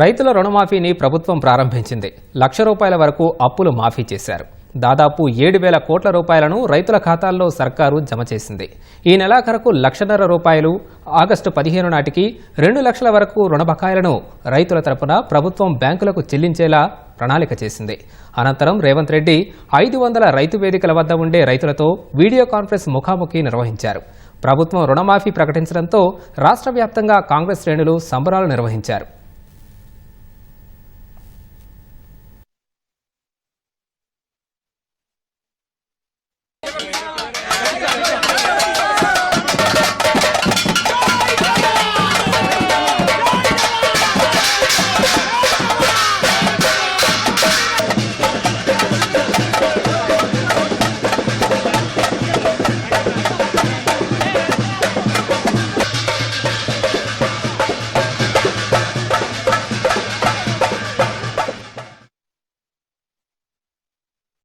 రైతుల రుణమాఫీని ప్రభుత్వం ప్రారంభించింది. లక్ష రూపాయల వరకు అప్పులు మాఫీ చేశారు. దాదాపు ఏడు వేల కోట్ల రూపాయలను రైతుల ఖాతాల్లో సర్కారు జమ చేసింది. ఈ నెలాఖరుకు లక్షన్నర రూపాయలు ఆగస్టు పదిహేను నాటికి రెండు లక్షల వరకు రుణ బకాయిలను రైతుల తరపున ప్రభుత్వం బ్యాంకులకు చెల్లించేలా ప్రణాళిక చేసింది. అనంతరం రేవంత్ రెడ్డి ఐదు వందల రైతు వేదికల వద్ద ఉండే రైతులతో వీడియో కాన్ఫరెన్స్ ముఖాముఖి నిర్వహించారు. ప్రభుత్వం రుణమాఫీ ప్రకటించడంతో రాష్ట్ర వ్యాప్తంగా కాంగ్రెస్ శ్రేణులు సంబరాలు నిర్వహించారు.